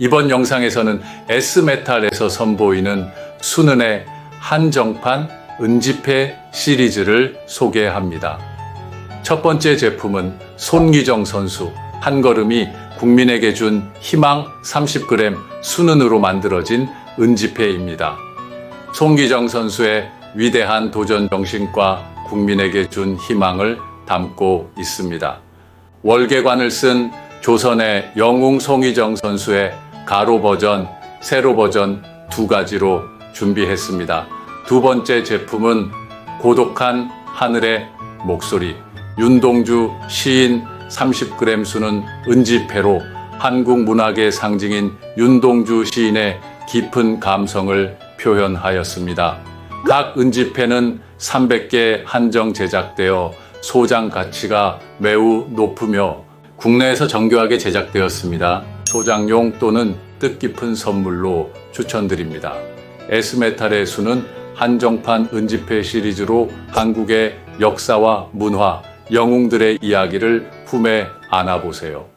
이번 영상에서는 S메탈에서 선보이는 수는의 한정판 은지폐 시리즈를 소개합니다. 첫 번째 제품은 손기정 선수 한 걸음이 국민에게 준 희망 30g 수는으로 만들어진 은지폐입니다. 손기정 선수의 위대한 도전 정신과 국민에게 준 희망을 담고 있습니다. 월계관을 쓴 조선의 영웅 송희정 선수의 가로 버전, 세로 버전 두 가지로 준비했습니다. 두 번째 제품은 고독한 하늘의 목소리, 윤동주 시인 30g 수는 은지패로 한국 문학의 상징인 윤동주 시인의 깊은 감성을 표현하였습니다. 각 은지패는 300개 한정 제작되어 소장 가치가 매우 높으며 국내에서 정교하게 제작되었습니다. 소장용 또는 뜻깊은 선물로 추천드립니다. 에스메탈의 수는 한정판 은지패 시리즈로 한국의 역사와 문화, 영웅들의 이야기를 품에 안아보세요.